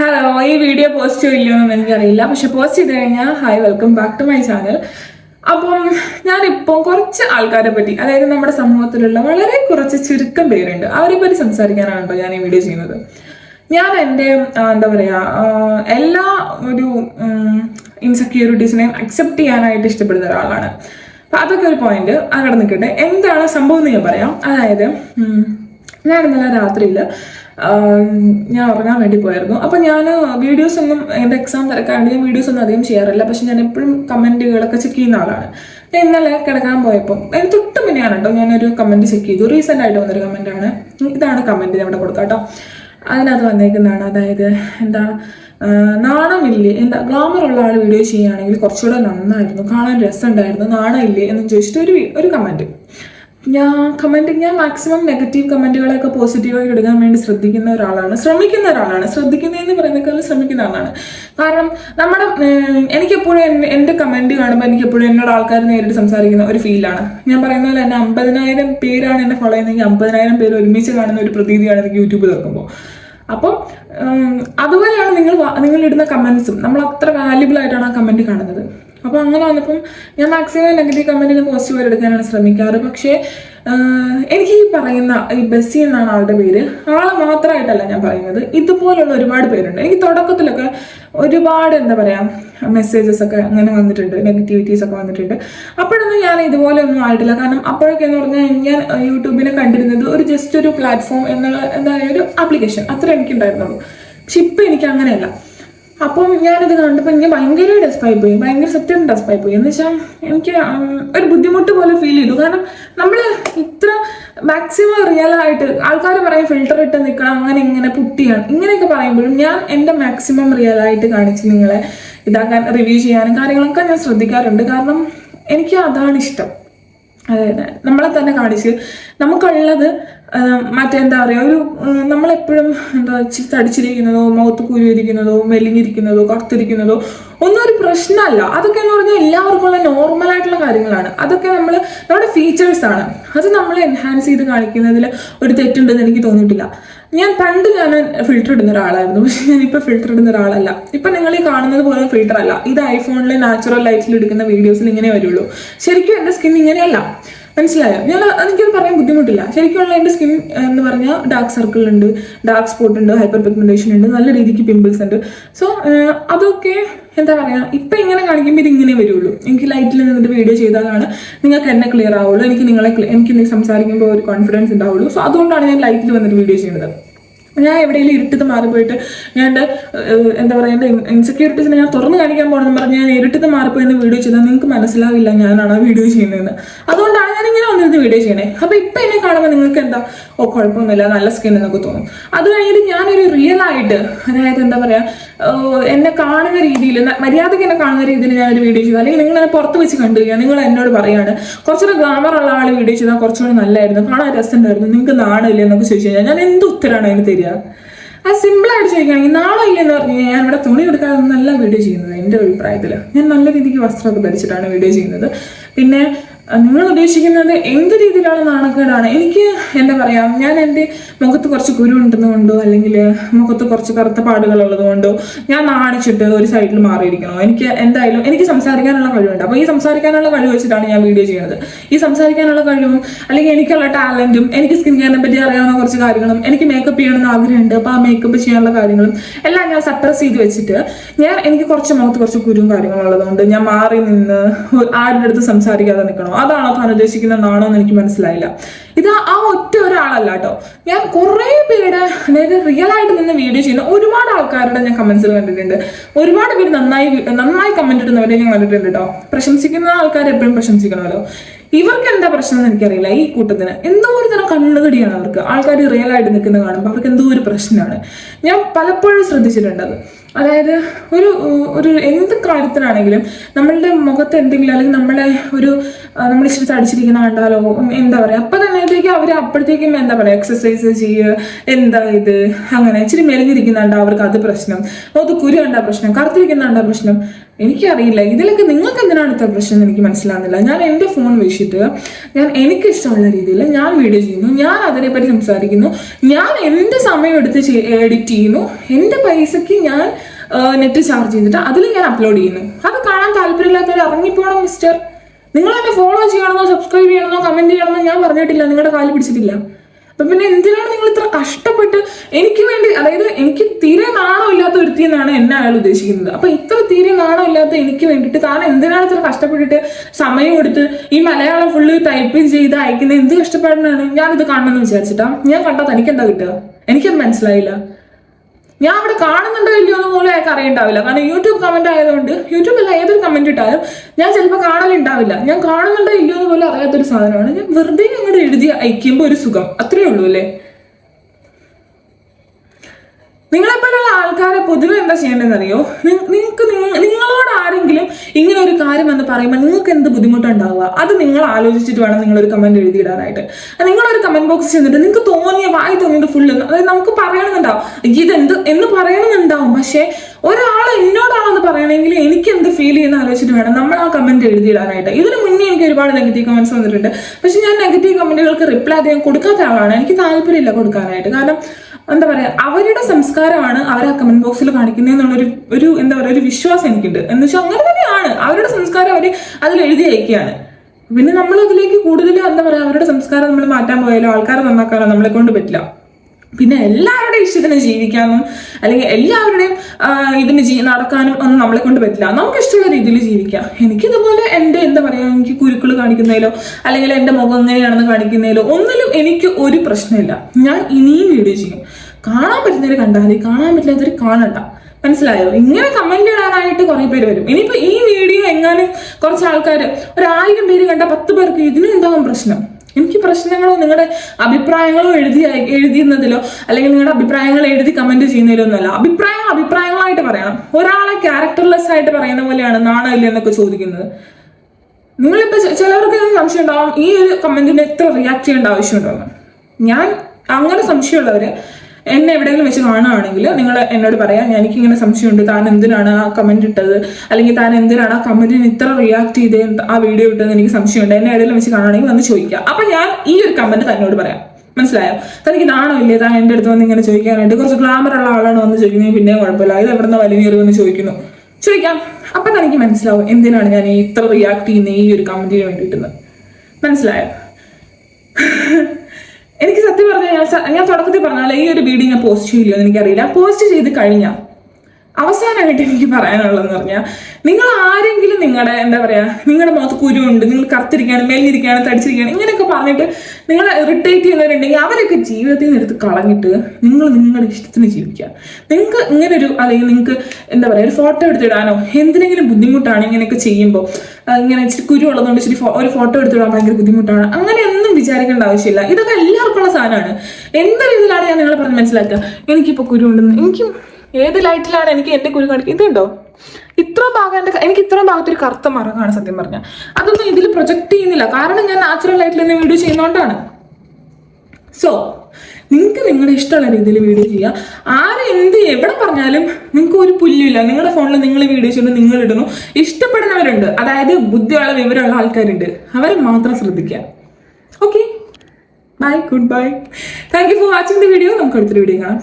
Hello ഈ video post ചെയ്യില്ലോ എന്ന് എനിക്കറിയില്ല. പക്ഷെ പോസ്റ്റ് ചെയ്ത് കഴിഞ്ഞാൽ hi welcome back to my channel അപ്പം ഞാനിപ്പോൾ കുറച്ച് ആൾക്കാരെ പറ്റി അതായത് നമ്മുടെ സമൂഹത്തിലുള്ള വളരെ കുറച്ച് ചുരുക്കം പേരുണ്ട്. അവരെ പറ്റി സംസാരിക്കാനാണ് കേട്ടോ ഞാൻ ഈ വീഡിയോ ചെയ്യുന്നത്. ഞാൻ എന്റെ എന്താ പറയുക എല്ലാ ഒരു ഇൻസെക്യൂരിറ്റീസിനെയും അക്സെപ്റ്റ് ചെയ്യാനായിട്ട് ഇഷ്ടപ്പെടുന്ന ഒരാളാണ്. അപ്പം അതൊക്കെ ഒരു പോയിന്റ് അങ്ങനെ നിൽക്കട്ടെ എന്താണ് സംഭവം എന്ന് ഞാൻ പറയാം. അതായത് ഞാൻ ഇന്നലെ രാത്രിയിൽ ഞാൻ ഉറങ്ങാൻ വേണ്ടി പോയായിരുന്നു. അപ്പോൾ ഞാൻ വീഡിയോസ് ഒന്നും എന്റെ എക്സാം തിരക്കാണ്ട് ഞാൻ വീഡിയോസ് ഒന്നും അധികം ചെയ്യാറില്ല. പക്ഷെ ഞാൻ എപ്പോഴും കമന്റുകളൊക്കെ ചെക്ക് ചെയ്യുന്ന ആളാണ്. ഞാൻ ഇന്നലെ കിടക്കാൻ പോയപ്പോൾ അതിന് തൊട്ട് മുന്നെയാണ് കേട്ടോ ഞാനൊരു കമന്റ് ചെക്ക് ചെയ്തു. റീസെന്റ് ആയിട്ട് വന്നൊരു കമന്റാണ് ഇതാണ് കമന്റ് ഞാൻ ഇവിടെ കൊടുക്കാം കേട്ടോ. അതിനകത്ത് വന്നേക്കുന്നതാണ്. അതായത് എന്താ നാണമില്ലേ? എന്താ ഗ്ലാമർ ഉള്ള ആൾ വീഡിയോ ചെയ്യുകയാണെങ്കിൽ കുറച്ചുകൂടെ നന്നായിരുന്നു. കാണാൻ രസമുണ്ടായിരുന്നു. നാണമില്ലേ എന്ന് ചോദിച്ചിട്ട് ഒരു ഒരു കമന്റ് ഞാൻ കമന്റ് ഞാൻ മാക്സിമം നെഗറ്റീവ് കമന്റുകളൊക്കെ പോസിറ്റീവായിട്ട് എടുക്കാൻ വേണ്ടി ശ്രദ്ധിക്കുന്ന ഒരാളാണ്. ശ്രമിക്കുന്ന ഒരാളാണ്. ശ്രദ്ധിക്കുന്നതെന്ന് പറയുന്നേക്കാൾ ശ്രമിക്കുന്ന ആളാണ്. കാരണം നമ്മുടെ എനിക്കെപ്പോഴും എൻ- എന്റെ കമന്റ് കാണുമ്പോൾ എനിക്ക് എപ്പോഴും എന്നോട് ആൾക്കാർ നേരിട്ട് സംസാരിക്കുന്ന ഒരു ഫീലാണ് ഞാൻ പറയുന്ന പോലെ തന്നെ അമ്പതിനായിരം പേരാണ് എന്നെ ഫോളോ ചെയ്യുന്നതെങ്കിൽ അമ്പതിനായിരം പേര് ഒരുമിച്ച് കാണുന്ന ഒരു പ്രതീതിയാണ് എനിക്ക് യൂട്യൂബ് തുറക്കുമ്പോൾ അപ്പം അതുപോലെയാണ് നിങ്ങൾ നിങ്ങൾ ഇടുന്ന കമൻസും നമ്മൾ അത്ര വാല്യുബിൾ ആയിട്ടാണ് ആ കമന്റ് കാണുന്നത്. അപ്പോൾ അങ്ങനെ വന്നപ്പം ഞാൻ മാക്സിമം നെഗറ്റീവ് കമന്റിന് പോസിറ്റീവ് എടുക്കാനാണ് ശ്രമിക്കാറ്. പക്ഷേ എനിക്ക് ഈ പറയുന്ന ഈ ബസ്സി എന്നാണ് ആളുടെ പേര് ആളെ മാത്രമായിട്ടല്ല ഞാൻ പറയുന്നത്. ഇതുപോലുള്ള ഒരുപാട് പേരുണ്ട്. എനിക്ക് തുടക്കത്തിലൊക്കെ ഒരുപാട് എന്താ പറയുക മെസ്സേജസ് ഒക്കെ അങ്ങനെ വന്നിട്ടുണ്ട് നെഗറ്റിവിറ്റീസ് ഒക്കെ വന്നിട്ടുണ്ട്. അപ്പോഴൊന്നും ഞാൻ ഇതുപോലെ ഒന്നും ആയിട്ടില്ല. കാരണം അപ്പോഴൊക്കെ എന്ന് പറഞ്ഞാൽ ഞാൻ യൂട്യൂബിനെ കണ്ടിരുന്നത് ഒരു ജസ്റ്റ് ഒരു പ്ലാറ്റ്ഫോം എന്നുള്ള എന്താ പറയുക ഒരു ആപ്ലിക്കേഷൻ അത്ര എനിക്കുണ്ടായിരുന്നുള്ളൂ. പക്ഷെ ഇപ്പം എനിക്ക് അങ്ങനെയല്ല. അപ്പം ഞാനിത് കണ്ടപ്പോൾ എനിക്ക് ഭയങ്കര ഡെസ്പായി പോയി. ഭയങ്കര സത്യം ഡെസ്പായി പോയി. എന്ന് വെച്ചാൽ എനിക്ക് ഒരു ബുദ്ധിമുട്ട് പോലെ ഫീൽ ചെയ്തു. കാരണം നമ്മൾ ഇത്ര മാക്സിമം റിയൽ ആയിട്ട് ആൾക്കാർ പറയും ഫിൽട്ടർ ഇട്ട് നിൽക്കണം അങ്ങനെ ഇങ്ങനെ പുട്ടിയാണ്. ഇങ്ങനെയൊക്കെ പറയുമ്പോഴും ഞാൻ എന്റെ മാക്സിമം റിയൽ ആയിട്ട് കാണിച്ച് നിങ്ങളെ ഇതാക്കാൻ റിവ്യൂ ചെയ്യാനും കാര്യങ്ങളൊക്കെ ഞാൻ ശ്രദ്ധിക്കാറുണ്ട്. കാരണം എനിക്ക് അതാണ് ഇഷ്ടം. അതായത് നമ്മളെ തന്നെ കാണിച്ച് നമുക്കുള്ളത് മറ്റെന്താ പറയുക ഒരു നമ്മളെപ്പോഴും എന്താ തടിച്ചിരിക്കുന്നതോ മുഖത്ത് കുരുവിരിക്കുന്നതോ മെലിഞ്ഞിരിക്കുന്നതോ കറുത്തിരിക്കുന്നതോ ഒന്നും ഒരു പ്രശ്നമല്ല. അതൊക്കെ എന്ന് പറഞ്ഞാൽ എല്ലാവർക്കും ഉള്ള നോർമൽ ആയിട്ടുള്ള കാര്യങ്ങളാണ്. അതൊക്കെ നമ്മൾ നമ്മുടെ ഫീച്ചേഴ്സാണ് അത് നമ്മൾ എൻഹാൻസ് ചെയ്ത് കാണിക്കുന്നതിൽ ഒരു തെറ്റുണ്ടെന്ന് എനിക്ക് തോന്നിയിട്ടില്ല. ഞാൻ പണ്ട് ഞാൻ ഫിൽറ്റർ ഇടുന്ന ഒരാളായിരുന്നു. പക്ഷെ ഞാനിപ്പോൾ ഫിൽറ്റർ ഇടുന്ന ഒരാളല്ല. ഇപ്പം നിങ്ങൾ ഈ കാണുന്നത് പോലെ ഫിൽറ്റർ അല്ല. ഇത് ഐഫോണിലെ നാച്ചുറൽ ലൈറ്റിൽ എടുക്കുന്ന വീഡിയോസിൽ ഇങ്ങനെ വരുള്ളൂ. ശരിക്കും എന്റെ സ്കിൻ ഇങ്ങനെയല്ല. മനസ്സിലായോ? ഞാൻ എനിക്കത് പറയാൻ ബുദ്ധിമുട്ടില്ല. ശരിക്കുള്ള എന്റെ സ്കിൻ എന്ന് പറഞ്ഞാൽ ഡാർക്ക് സർക്കിൾ ഉണ്ട് ഡാർക്ക് സ്പോട്ട് ഉണ്ട് ഹൈപ്പർ പിഗ്മെന്റേഷൻ ഉണ്ട് നല്ല രീതിക്ക് പിമ്പിൾസ് ഉണ്ട്. സോ അതൊക്കെ എന്താ പറയുക ഇപ്പം ഇങ്ങനെ കാണിക്കുമ്പോൾ ഇത് ഇങ്ങനെ വരുള്ളൂ. എനിക്ക് ലൈറ്റിൽ നിന്നിട്ട് വീഡിയോ ചെയ്താലാണ് നിങ്ങൾക്ക് എന്നെ ക്ലിയർ ആവുള്ളൂ. എനിക്ക് നിങ്ങളെ എനിക്ക് സംസാരിക്കുമ്പോൾ ഒരു കോൺഫിഡൻസ് ഉണ്ടാവുള്ളൂ. സോ അതുകൊണ്ടാണ് ഞാൻ ലൈറ്റിൽ വന്നിട്ട് വീഡിയോ ചെയ്യുന്നത്. ഞാൻ എവിടെയെങ്കിലും ഇരുട്ടത്ത് മാറിപ്പോയിട്ട് ഞാൻ എന്റെ എന്താ പറയുക എന്റെ ഇൻസെക്യൂരിറ്റീസിനെ ഞാൻ തുറന്നു കാണിക്കാൻ പോകണമെന്ന് പറഞ്ഞ് ഞാൻ ഇരുട്ടത്ത് മാറിപ്പോയി വീഡിയോ ചെയ്താൽ നിങ്ങൾക്ക് മനസ്സിലാവില്ല ഞാനാണ് ആ വീഡിയോ ചെയ്യുന്നതെന്ന്. അതുകൊണ്ടാണ് ഞാൻ ഇങ്ങനെ വന്നിരുന്ന് വീഡിയോ ചെയ്യണേ. അപ്പോൾ ഇപ്പം എന്നെ കാണുമ്പോൾ നിങ്ങൾക്ക് എന്താ? ഓ കുഴപ്പമൊന്നുമില്ല നല്ല സ്കിൻ എന്നൊക്കെ തോന്നും. അത് കഴിഞ്ഞിട്ട് ഞാനൊരു റിയൽ ആയിട്ട് അതായത് എന്താ പറയുക എന്നെ കാണുന്ന രീതിയിൽ മര്യാദയ്ക്ക് എന്നെ കാണുന്ന രീതിയിൽ ഞാനൊരു വീഡിയോ ചെയ്തു. അല്ലെങ്കിൽ നിങ്ങൾ എന്നെ പുറത്ത് വെച്ച് കണ്ടു നിങ്ങൾ എന്നോട് പറയുകയാണ് കുറച്ചുകൂടെ ഗ്ലാമർ ഉള്ള ആൾ വീഡിയോ ചെയ്താൽ കുറച്ചുകൂടി നല്ലായിരുന്നു. കാണാൻ രസമുണ്ടായിരുന്നു നിങ്ങൾക്ക് നാണില്ലേ എന്നൊക്കെ ചോദിച്ചു കഴിഞ്ഞാൽ ഞാൻ എന്ത് ഉത്തരമാണ് അതിന് തരിക അത് സിമ്പിളായിട്ട് ചോദിക്കുകയാണെങ്കിൽ നാളെ ഇല്ലെന്ന് പറഞ്ഞു ഞാൻ ഇവിടെ തുണി എടുക്കാതെ നല്ല വീഡിയോ ചെയ്യുന്നത് എന്റെ അഭിപ്രായത്തിൽ ഞാൻ നല്ല രീതിക്ക് വസ്ത്രമൊക്കെ ധരിച്ചിട്ടാണ് വീഡിയോ ചെയ്യുന്നത്. പിന്നെ നിങ്ങൾ ഉദ്ദേശിക്കുന്നത് എന്ത് രീതിയിലുള്ള നാണക്കേടാണ്? എനിക്ക് എന്താ പറയാ ഞാൻ എന്റെ മുഖത്ത് കുറച്ച് കുരു ഉണ്ടെന്ന് കൊണ്ടോ അല്ലെങ്കിൽ മുഖത്ത് കുറച്ച് കറുത്ത പാടുകൾ ഉള്ളതുകൊണ്ടോ ഞാൻ നാണിച്ചിട്ട് ഒരു സൈഡിൽ മാറിയിരിക്കണോ? എനിക്ക് എന്തായാലും എനിക്ക് സംസാരിക്കാനുള്ള കഴിവുണ്ട്. അപ്പോൾ ഈ സംസാരിക്കാനുള്ള കഴിവ് വെച്ചിട്ടാണ് ഞാൻ വീഡിയോ ചെയ്യുന്നത്. ഈ സംസാരിക്കാനുള്ള കഴിവും അല്ലെങ്കിൽ എനിക്കുള്ള ടാലന്റും എനിക്ക് സ്കിൻ കെയറിനെ പറ്റി അറിയാവുന്ന കുറച്ച് കാര്യങ്ങളും എനിക്ക് മേക്കപ്പ് ചെയ്യണമെന്ന് ആഗ്രഹമുണ്ട് അപ്പോൾ ആ മേക്കപ്പ് ചെയ്യാനുള്ള കാര്യങ്ങളും എല്ലാം ഞാൻ സപ്രസ് ചെയ്ത് വെച്ചിട്ട് ഞാൻ എനിക്ക് കുറച്ച് മുഖത്ത് കുറച്ച് കുരുവും കാര്യങ്ങളും ഉള്ളതുകൊണ്ട് ഞാൻ മാറി നിന്ന് ആരുടെ അടുത്ത് സംസാരിക്കാതെ നിൽക്കണോ? അതാണോ താൻ ഉദ്ദേശിക്കുന്ന എന്നാണോ എന്ന് എനിക്ക് മനസ്സിലായില്ല. ഇത് ആ ഒറ്റ ഒരാളല്ല കേട്ടോ. ഞാൻ കുറേ പേരുടെ അതായത് റിയൽ ആയിട്ട് നിന്ന് വീഡിയോ ചെയ്യുന്ന ഒരുപാട് ആൾക്കാരുടെ ഞാൻ കമന്റ്സിൽ കണ്ടിട്ടുണ്ട്. ഒരുപാട് പേര് നന്നായി നന്നായി കമന്റ് ഇടുന്നവരെ ഞാൻ കണ്ടിട്ടുണ്ട് കേട്ടോ. പ്രശംസിക്കുന്ന ആൾക്കാർ എപ്പോഴും പ്രശംസിക്കണമല്ലോ. ഇവർക്ക് എന്താ പ്രശ്നം എന്ന് എനിക്കറിയില്ല ഈ കൂട്ടത്തിന്. എന്തോ ഒരു തരം കണ്ണുകടിയാണ് അവർക്ക്. ആൾക്കാർ റിയൽ ആയിട്ട് നിൽക്കുന്ന കാണുമ്പോൾ അവർക്ക് എന്തോ ഒരു പ്രശ്നമാണ്. ഞാൻ പലപ്പോഴും ശ്രദ്ധിച്ചിട്ടുണ്ട് അതായത് ഒരു ഒരു എന്ത് കാര്യത്തിനാണെങ്കിലും നമ്മളുടെ മുഖത്ത് എന്തെങ്കിലും അല്ലെങ്കിൽ നമ്മളെ ഒരു നമ്മൾ ഇച്ചിരി തടിച്ചിരിക്കുന്ന കണ്ടാലോ എന്താ പറയുക അപ്പം തന്നെത്തേക്കും അവർ അപ്പോഴത്തേക്കും എന്താ പറയുക എക്സസൈസ് ചെയ്യുക എന്താ ഇത് അങ്ങനെ ഇച്ചിരി മെലിഞ്ഞിരിക്കുന്നുണ്ടോ അവർക്ക് അത് പ്രശ്നം. മുഖത്ത് കുരു കണ്ടാ പ്രശ്നം കറുത്തിരിക്കുന്നുണ്ടാ പ്രശ്നം. എനിക്കറിയില്ല. ഇതിലൊക്കെ നിങ്ങൾക്ക് എന്തിനാണ് ഇത്ര പ്രശ്നം എന്ന് എനിക്ക് മനസ്സിലാകുന്നില്ല ഞാൻ എന്റെ ഫോൺ വെച്ചിട്ട് ഞാൻ എനിക്ക് ഇഷ്ടമുള്ള രീതിയിൽ ഞാൻ വീഡിയോ ചെയ്യുന്നു. ഞാൻ അതിനെപ്പറ്റി സംസാരിക്കുന്നു. ഞാൻ എന്റെ സമയം എടുത്ത് എഡിറ്റ് ചെയ്യുന്നു. എന്റെ പൈസയ്ക്ക് ഞാൻ നെറ്റ് ചാർജ് ചെയ്തിട്ട് അതിൽ ഞാൻ അപ്ലോഡ് ചെയ്യുന്നു. അത് കാണാൻ താല്പര്യമില്ലാത്തവർ ഇറങ്ങിപ്പോണം മിസ്റ്റർ നിങ്ങൾ എന്നെ ഫോളോ ചെയ്യണമെന്നോ സബ്സ്ക്രൈബ് ചെയ്യണമെന്നോ കമന്റ് ചെയ്യണമെന്നോ ഞാൻ പറഞ്ഞിട്ടില്ല. നിങ്ങളുടെ കാൽ പിടിച്ചിട്ടില്ല. അപ്പൊ പിന്നെ എന്തിനാണ് നിങ്ങൾ ഇത്ര കഷ്ടപ്പെട്ട് എനിക്ക് വേണ്ടി അതായത് എനിക്ക് തീരെ നാണമില്ലാത്ത ഒരുത്തി എന്നാണ് എന്നെ അയാൾ ഉദ്ദേശിക്കുന്നത്. അപ്പൊ ഇത്ര തീരെ നാണമില്ലാത്ത എനിക്ക് വേണ്ടിയിട്ട് താൻ എന്തിനാണ് ഇത്ര കഷ്ടപ്പെട്ടിട്ട് സമയം കൊടുത്ത് ഈ മലയാളം ഫുള്ള് ടൈപ്പ് ചെയ്ത് അയക്കുന്നത്? എന്ത് കഷ്ടപ്പാടിനാണ്? ഞാനിത് കാണണമെന്ന് വിചാരിച്ചിട്ടാ. ഞാൻ കണ്ടാൽ തനിക്ക് എന്താ കിട്ടുക? എനിക്കത് മനസ്സിലായില്ല. ഞാൻ അവിടെ കാണുന്നുണ്ടോ ഇല്ലയോ എന്ന് പോലും അയാൾക്ക് അറിയണ്ടാവില്ല. കാരണം യൂട്യൂബ് കമന്റ് ആയതുകൊണ്ട് യൂട്യൂബിൽ ഏതൊരു കമന്റ് ഇട്ടാലും ഞാൻ ചിലപ്പോൾ കാണലുണ്ടാവില്ല. ഞാൻ കാണുന്നുണ്ടോ ഇല്ലയോ എന്ന് പോലും അറിയാത്തൊരു സാധനമാണ്. ഞാൻ വെറുതെ അങ്ങോട്ട് എഴുതി അയക്കുമ്പോൾ ഒരു സുഖം. അത്രേ ഉള്ളൂ അല്ലേ? നിങ്ങളെപ്പോലുള്ള ആൾക്കാരെ പൊതുവെ എന്താ ചെയ്യേണ്ടതെന്ന് അറിയോ നിങ്ങൾക്ക് നിങ്ങളോട് ആരെങ്കിലും ഇങ്ങനെ ഒരു കാര്യം എന്ന് പറയുമ്പോൾ നിങ്ങൾക്ക് എന്ത് ബുദ്ധിമുട്ടുണ്ടാവുക? അത് നിങ്ങൾ ആലോചിച്ചിട്ട് വേണം നിങ്ങളൊരു കമന്റ് എഴുതിയിടാനായിട്ട്. നിങ്ങളൊരു കമന്റ് ബോക്സ് ചെന്നിട്ട് നിങ്ങൾക്ക് തോന്നിയ വായി തോന്നിയത് ഫുള്ള് അതായത് നമുക്ക് പറയണമെന്നുണ്ടാവും. ഇതെന്ത് എന്ന് പറയണമെന്നുണ്ടാവും. പക്ഷേ ഒരാൾ എന്നോടാണെന്ന് പറയണമെങ്കിൽ എനിക്ക് എന്ത് ഫീൽ ചെയ്യുന്ന ആലോചിച്ചിട്ട് വേണം നമ്മൾ ആ കമന്റ് എഴുതിയിടാനായിട്ട്. ഇതിന് മുന്നേ എനിക്ക് ഒരുപാട് നെഗറ്റീവ് കമന്റ്സ് വന്നിട്ടുണ്ട്. പക്ഷെ ഞാൻ നെഗറ്റീവ് കമന്റുകൾക്ക് റിപ്ലൈ അധികം കൊടുക്കാത്ത ആളാണ്. എനിക്ക് താല്പര്യമില്ല കൊടുക്കാനായിട്ട്. കാരണം എന്താ പറയുക അവരുടെ സംസ്കാരമാണ് അവർ ആ കമന്റ് ബോക്സിൽ കാണിക്കുന്നതെന്നുള്ളൊരു ഒരു എന്താ പറയുക ഒരു വിശ്വാസം എനിക്കുണ്ട്. എന്ന് വെച്ചാൽ അങ്ങനെ തന്നെയാണ്. അവരുടെ സംസ്കാരം അവർ അതിൽ എഴുതി അയക്കുകയാണ്. പിന്നെ നമ്മൾ അതിലേക്ക് എന്താ പറയുക അവരുടെ സംസ്കാരം നമ്മൾ മാറ്റാൻ പോയാലോ ആൾക്കാരെ നന്നാക്കാനോ നമ്മളെ കൊണ്ട് പറ്റില്ല. പിന്നെ എല്ലാവരുടെയും ഇഷ്ടത്തിന് ജീവിക്കാനും അല്ലെങ്കിൽ എല്ലാവരുടെയും ഇതിന് ജീ നടക്കാനും ഒന്നും നമ്മളെ കൊണ്ട് പറ്റില്ല. നമുക്ക് ഇഷ്ടമുള്ള രീതിയിൽ ജീവിക്കാം. എനിക്ക് ഇതുപോലെ എന്റെ എന്താ പറയുക എനിക്ക് കുരുക്കൾ കാണിക്കുന്നതിലോ അല്ലെങ്കിൽ എന്റെ മുഖം എങ്ങനെയാണെന്ന് കാണിക്കുന്നതിലോ ഒന്നിലും എനിക്ക് ഒരു പ്രശ്നമില്ല. ഞാൻ ഇനിയും വീഡിയോ ചെയ്യും. കാണാൻ പറ്റുന്നവർ കണ്ടാൽ മതി. കാണാൻ പറ്റില്ലാത്തവർ കാണണ്ട. മനസ്സിലായോ? ഇങ്ങനെ കമന്റ് ഇടാനായിട്ട് കുറെ പേര് വരും. ഇനിയിപ്പോ ഈ വീഡിയോ എങ്ങാനും കുറച്ച് ആൾക്കാർ ഒരു ആയിരം പേര് കണ്ട പത്ത് പേർക്ക് ഇതിനും എന്താകും പ്രശ്നം? എനിക്ക് പ്രശ്നങ്ങളോ നിങ്ങളുടെ അഭിപ്രായങ്ങളോ എഴുതി എഴുതിയുന്നതിലോ അല്ലെങ്കിൽ നിങ്ങളുടെ അഭിപ്രായങ്ങൾ എഴുതി കമന്റ് ചെയ്യുന്നതിലോ ഒന്നുമല്ല അഭിപ്രായങ്ങൾ അഭിപ്രായങ്ങളായിട്ട് പറയണം. ഒരാളെ ക്യാരക്ടർലെസ് ആയിട്ട് പറയുന്ന പോലെയാണ് നാണമില്ല എന്നൊക്കെ ചോദിക്കുന്നത്. നിങ്ങളിപ്പോ ചിലവർക്ക് സംശയം ഉണ്ടാവും ഈ ഒരു കമന്റിന് എത്ര റിയാക്ട് ചെയ്യേണ്ട ആവശ്യമുണ്ടോന്ന് ഞാൻ അങ്ങനെ സംശയമുള്ളവര് എന്നെ എവിടെയെങ്കിലും വെച്ച് കാണുകയാണെങ്കിൽ നിങ്ങൾ എന്നോട് പറയാം എനിക്ക് ഇങ്ങനെ സംശയമുണ്ട്. താൻ എന്തിനാണ് ആ കമന്റ് ഇട്ടത്? അല്ലെങ്കിൽ താൻ എന്തിനാണ് ആ കമന്റിന് ഇത്ര റിയാക്ട് ചെയ്ത്? ആ വീഡിയോ ഇട്ടതെന്ന് എനിക്ക് സംശയമുണ്ട്. എന്നെ എവിടെയെങ്കിലും വെച്ച് കാണുകയാണെങ്കിൽ വന്ന് ചോദിക്കാം അപ്പം ഞാൻ ഈ ഒരു കമന്റ് തന്നോട് പറയാം. മനസ്സിലായോ? തനിക്ക് നാണോ ഇല്ലേ? താൻ എന്റെ അടുത്ത് വന്ന് ഇങ്ങനെ ചോദിക്കാനായിട്ട്. കുറച്ച് ഗ്ലാമർ ഉള്ള ആളാണ് വന്ന് ചോദിക്കുന്നത്. പിന്നെ കുഴപ്പമില്ല. ഇത് എവിടെ നിന്ന് വലിയ വന്ന് ചോദിക്കുന്നു. ചോദിക്കാം. അപ്പം തനിക്ക് മനസ്സിലാവും എന്തിനാണ് ഞാൻ ഇത്ര റിയാക്ട് ചെയ്യുന്നത് ഈ ഒരു കമന്റിന് വേണ്ടിയിട്ടെന്ന്. മനസ്സിലായോ എനിക്ക് സത്യം പറഞ്ഞാൽ ഞാൻ തുടക്കത്തിൽ പറഞ്ഞാൽ ഈ ഒരു വീഡിയോ ഞാൻ പോസ്റ്റ് ചെയ്യില്ലോ എന്ന് എനിക്കറിയില്ല. പോസ്റ്റ് ചെയ്ത് കഴിഞ്ഞാൽ അവസാനമായിട്ട് എനിക്ക് പറയാനുള്ളതെന്ന് പറഞ്ഞാൽ നിങ്ങൾ ആരെങ്കിലും നിങ്ങളുടെ എന്താ പറയുക നിങ്ങളുടെ മുഖത്ത് കുരുണ്ട് നിങ്ങൾ കറുത്തിരിക്കുകയാണ് മെല്ലിരിക്കുകയാണ് തടിച്ചിരിക്കുകയാണ് ഇങ്ങനെയൊക്കെ പറഞ്ഞിട്ട് നിങ്ങളെ ഇറിറ്റേറ്റ് അവരൊക്കെ ജീവിതത്തിൽ നിന്ന് എടുത്ത് കളഞ്ഞിട്ട് നിങ്ങൾ നിങ്ങളുടെ ഇഷ്ടത്തിന് ജീവിക്കുക. നിങ്ങൾക്ക് ഇങ്ങനെ ഒരു അല്ലെങ്കിൽ നിങ്ങൾക്ക് എന്താ പറയുക ഒരു ഫോട്ടോ എടുത്തിടാനോ എന്തിനെങ്കിലും ബുദ്ധിമുട്ടാണ് ഇങ്ങനെയൊക്കെ ചെയ്യുമ്പോൾ ഇങ്ങനെ ഇച്ചിരി കുരു ഉള്ളതുകൊണ്ട് ഇച്ചിരി ഒരു ഫോട്ടോ എടുത്തിടാൻ ഭയങ്കര ബുദ്ധിമുട്ടാണ്. അങ്ങനെയൊന്നും വിചാരിക്കേണ്ട ആവശ്യമില്ല. ഇതൊക്കെ എല്ലാവർക്കും ഉള്ള സാധനമാണ്. എന്ത് രീതിയിലാണ് ഞാൻ നിങ്ങളെ പറഞ്ഞ് മനസ്സിലാക്കുക? എനിക്കിപ്പോൾ കുരു ഉണ്ടെന്ന്. എനിക്ക് ഏത് ലൈറ്റിലാണ് എനിക്ക് എന്റെ കുരു കാണിക്കുക ഇതുണ്ടോ? ഇത്ര ഭാഗം എന്റെ എനിക്ക് ഇത്രയും ഭാഗത്തൊരു കറുത്ത മറകാണ് സത്യം പറഞ്ഞ. അതൊന്നും ഇതിൽ പ്രൊജക്ട് ചെയ്യുന്നില്ല. കാരണം ഞാൻ നാച്ചുറൽ ലൈറ്റിൽ നിന്ന് വീഡിയോ ചെയ്യുന്നതുകൊണ്ടാണ് സോ നിങ്ങൾക്ക് നിങ്ങളുടെ ഇഷ്ടമുള്ള രീതിയിൽ വീഡിയോ ചെയ്യുക ആര് എന്ത് എവിടെ പറഞ്ഞാലും നിങ്ങൾക്ക് ഒരു പുല്ലില്ല നിങ്ങളുടെ ഫോണിൽ നിങ്ങൾ വീഡിയോ ചെയ്യുന്നു നിങ്ങൾ ഇടുന്നു. ഇഷ്ടപ്പെടുന്നവരുണ്ട്. അതായത് ബുദ്ധിയുള്ള വിവരമുള്ള ആൾക്കാരുണ്ട്. അവരെ മാത്രം ശ്രദ്ധിക്കുക. Okay bye good bye thank you for watching the video നമുക്ക് അടുത്തൊരു വീഡിയോ കാണാം.